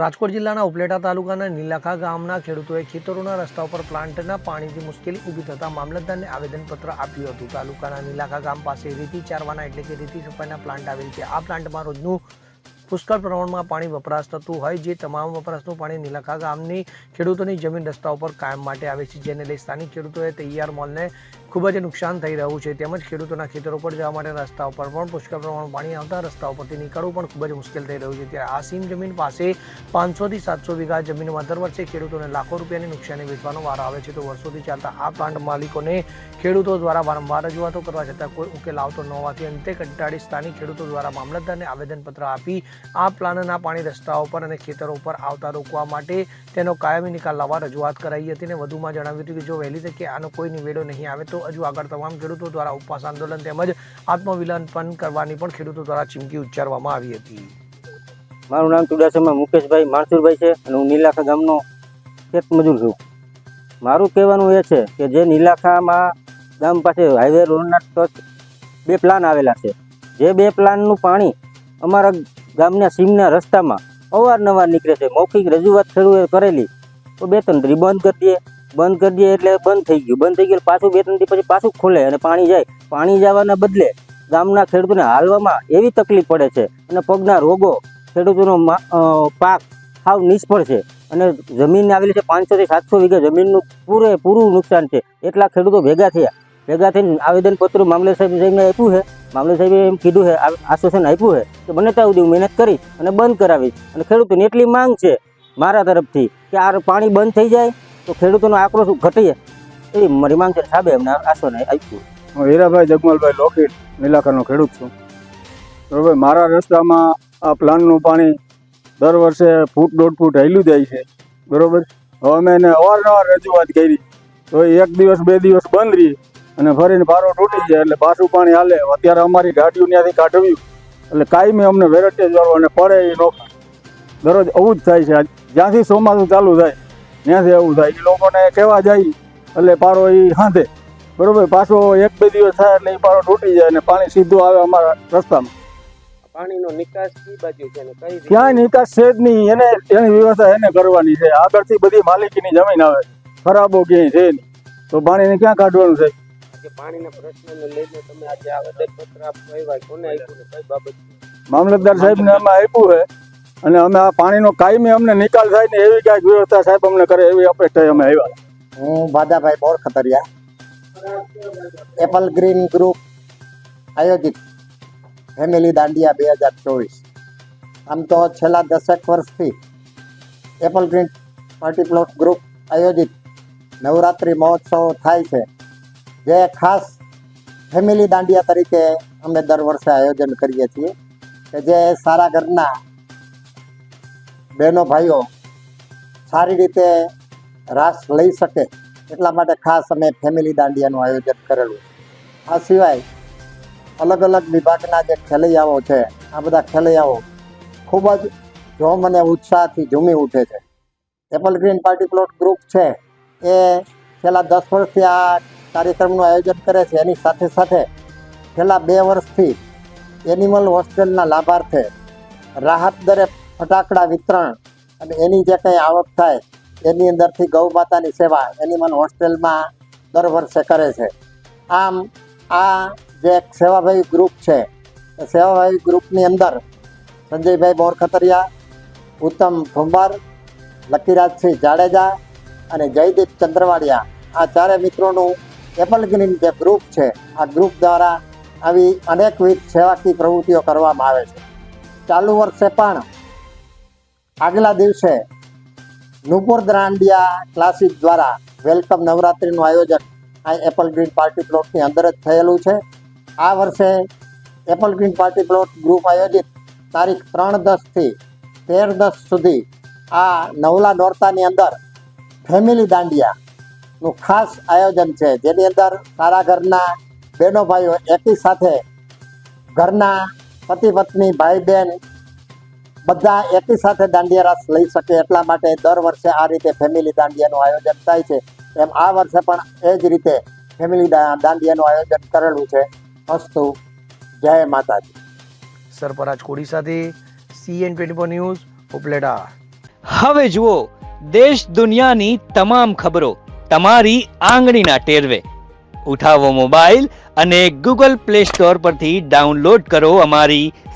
રાજકોટ જિલ્લાના ઉપલેટા તાલુકાના નીલાખા ગામના ખેડૂતોએ ખેતરોના રસ્તા ઉપર પ્લાન્ટના પાણીથી મુશ્કેલી ઊભી થતાં મામલતદારને આવેદનપત્ર આપ્યું હતું. તાલુકાના નીલાખા ગામ પાસે રેતી ચારવાના એટલે કે રેતી સફાઈના પ્લાન્ટ આવેલ છે. આ પ્લાન્ટમાં રોજનું પુષ્કળ પ્રમાણમાં પાણી વપરાશ થતું હોય જે તમામ વપરાશનું પાણી નીલાખા ગામની ખેડૂતોની જમીન રસ્તા ઉપર કાયમ માટે આવે છે. જેને લઈ સ્થાનિક ખેડૂતોએ તૈયાર મોલને ખૂબ જ નુકસાન થઈ રહ્યું છે. તેમજ ખેડૂતોના ખેતરો પર જવા માટે રસ્તા ઉપર પણ પુષ્કળ પ્રમાણમાં પાણી આવતા રસ્તા ઉપરથી નીકળવું પણ ખૂબ જ મુશ્કેલ થઈ રહ્યું છે. ત્યારે આ સીમ જમીન પાસે પાંચસોથી સાતસો વીઘા જમીનમાં દર વર્ષે ખેડૂતોને લાખો રૂપિયાની નુકસાની વેચવાનો વારો આવે છે. તો વર્ષોથી ચાલતા આ પ્લાન્ટ માલિકોને ખેડૂતો દ્વારા વારંવાર રજૂઆતો કરવા છતાં કોઈ ઉકેલ આવતો ન હોવાથી અંતે કંટાળી સ્થાનિક ખેડૂતો દ્વારા મામલતદારને આવેદનપત્ર આપી આ પ્લાનના પાણી રસ્તાઓ પર અને ખેતરો ઉપર આવતા રોકવા માટે તેનો કાયમી નિકાલ લાવવા રજૂઆત કરાઈ હતી. અને વધુમાં જણાવ્યું હતું કે જો વહેલી તકે આનો કોઈ નિવેડો નહીં આવે તો હજુ આગળ તમામ ખેડૂતો દ્વારા ઉપવાસ આંદોલન તેમજ આત્મવિલન પણ કરવાની પણ ખેડૂતો દ્વારા ચીમકી ઉચ્ચારવામાં આવી હતી. મારું નામ ચુડાસમા મુકેશભાઈ માણસુરભાઈ છે અને હું નીલાખા ગામનો ખેત મજૂર છું. મારું કહેવાનું એ છે કે જે નીલાખામાં ગામ પાસે હાઈવે રોડના ટચ બે પ્લાન આવેલા છે. જે બે પ્લાનનું પાણી અમારા ગામના સીમના રસ્તામાં અવારનવાર નીકળે છે. મૌખિક રજૂઆત ખેડૂએ કરેલી તો બે ત્રણ બંધ કરી દઈએ બંધ કરી દઈએ એટલે બંધ થઈ ગયું. બંધ થઈ ગયું પાછું બે ત્રણ દિવસ પછી પાછું ખોલે અને પાણી જાય. પાણી જવાના બદલે ગામના ખેડૂતોને હાલવામાં એવી તકલીફ પડે છે અને પગના રોગો ખેડૂતોનો પાક સાવ નિષ્ફળ છે. અને જમીન આવેલી છે પાંચસોથી સાતસો વીઘા જમીનનું પૂરેપૂરું નુકસાન છે. એટલા ખેડૂતો ભેગા થયા. ભેગા થઈને આવેદનપત્ર મામલે સાહેબ સાહેબને આપ્યું છે. મામલે સાહેબે એમ કીધું છે આશ્વાસન આપ્યું છે કે બને ત્યાં સુધી મહેનત કરીશ અને બંધ કરાવીશ. અને ખેડૂતોની એટલી માંગ છે મારા તરફથી કે આ પાણી બંધ થઈ જાય તો ખેડૂતોનો આક્રોશ ઘટી એ મારી માંગ છે અમને આશ્વાસન આપ્યું. હું હીરાભાઈ જગમલભાઈ લોખીટ નીલાખાનો ખેડૂત છું. બરોબર, મારા રસ્તામાં આ પ્લાન્ટનું પાણી દર વર્ષે ફૂટ દોઢ ફૂટ હેલું જાય છે. બરોબર? હવે અમે એને અવારનવાર રજૂઆત કરી. તો એક દિવસ, બે દિવસ બંધ રહી અને ફરીને પારો તૂટી જાય એટલે પાછું પાણી હાલે. અત્યારે અમારી ગાડીઓ ત્યાંથી કાઢવ્યું. એટલે કાયમી અમને વેરટેજ વાળો અને પડે એ નોખા. દરરોજ આવું જ થાય છે. જ્યાંથી ચોમાસું ચાલુ થાય ત્યાંથી આવું થાય. એ લોકોને કહેવા જાય એટલે પારો એ હાંધે. બરોબર? પાછો એક બે દિવસ થાય એટલે એ પારો તૂટી જાય અને પાણી સીધું આવે અમારા રસ્તામાં. પાણીનો નિકાસ કઈ બાજુ છે અને કઈ ક્યાંય નિકાસ છે જ નહીં. એને એની વ્યવસ્થા એને કરવાની છે. આગળથી બધી માલિકીની જમીન આવે. ખરાબો ક્યાંય છે નહીં. તો પાણીને ક્યાં કાઢવાનું છે? પાણીના પ્રશ્નને લઈને તમે આજે આવેદનપત્ર આપવા આવ્યા કોને આપ્યું ને કઈ બાબત મામલતદાર સાહેબને અમે આપ્યું છે. અને અમે આ પાણીનો કાયમી અમને નિકાલ થાય ને એવી કાંઈક વ્યવસ્થા સાહેબ અમને કરે એવી અપેક્ષાએ અમે આવ્યા. હું Bhadabhai Borkhatariya Apple Green group આયોજિત ફેમિલી દાંડિયા બે હજાર ચોવીસ. આમ તો છેલ્લા દસેક વર્ષથી Apple Green party plot group આયોજિત નવરાત્રિ મહોત્સવ થાય છે. જે ખાસ ફેમિલી દાંડિયા તરીકે અમે દર વર્ષે આયોજન કરીએ છીએ કે જે સારા ઘરના બહેનો, ભાઈઓ, સારી રીતે રાસ લઈ શકે એટલા માટે ખાસ અમે ફેમિલી દાંડિયાનું આયોજન કરેલું. આ સિવાય અલગ અલગ વિભાગના જે ખેલૈયાઓ છે, આ બધા ખેલૈયાઓ ખૂબ જ જોમ અને ઉત્સાહથી ઝૂમી ઉઠે છે. Apple Green party plot group છે, એ છેલ્લા દસ વર્ષથી આ કાર્યક્રમનું આયોજન કરે છે. એની સાથે સાથે છેલ્લા બે વર્ષથી એનિમલ હોસ્ટેલના લાભાર્થે રાહત દરે ફટાકડા વિતરણ અને એની જે કંઈ આવક થાય, એની અંદરથી ગૌ માતાની સેવા એનિમલ હોસ્ટેલમાં દર વર્ષે કરે છે. આમ, આ જે એક સેવાભાવી ગ્રુપ છે સેવાભાઈ ગ્રુપની અંદર સંજયભાઈ બોરખતરિયા, ઉત્તમ ઠુંબર લકીરાજસિંહ જાડેજા અને જયદીપ ચંદ્રવાડિયા, આ ચારે મિત્રોનું એપલ ગ્રીન જે ગ્રુપ છે, આ ગ્રુપ દ્વારા આવી અનેકવિધ સેવાકીય પ્રવૃત્તિઓ કરવામાં આવે છે. ચાલુ વર્ષે પણ આગલા દિવસે નુપુર દાંડિયા ક્લાસિક દ્વારા વેલકમ નવરાત્રિનું આયોજન આ એપલ ગ્રીન પાર્ટી પ્લોટની અંદર જ થયેલું છે. આ વર્ષે Apple Green party plot group આયોજિત તારીખ ત્રણ દસથી તેર દસ સુધી આ નવલા નોરતાની અંદર ફેમિલી દાંડિયાનું ખાસ આયોજન છે. જેની અંદર સારા ઘરના બહેનો ભાઈઓ એકી સાથે ઘરના પતિ પત્ની, ભાઈ બહેન બધા એકી સાથે દાંડિયા રાસ લઈ શકે એટલા માટે દર વર્ષે આ રીતે ફેમિલી દાંડિયાનું આયોજન થાય છે. એમ આ વર્ષે પણ એ જ રીતે ફેમિલી દા- દાંડિયાનું આયોજન કરેલું છે. અસ્તુ. જય માતાજી. સરપરાજ કોડી સાથે સીએન ટ્વેન્ટી ન્યૂઝ ઉપલેટા. હવે જુઓ દેશ દુનિયાની તમામ ખબરો તમારી આંગળીના ટેરવે. ઉઠાવો મોબાઈલ અને ગૂગલ પ્લે સ્ટોર પરથી ડાઉનલોડ કરો અમારી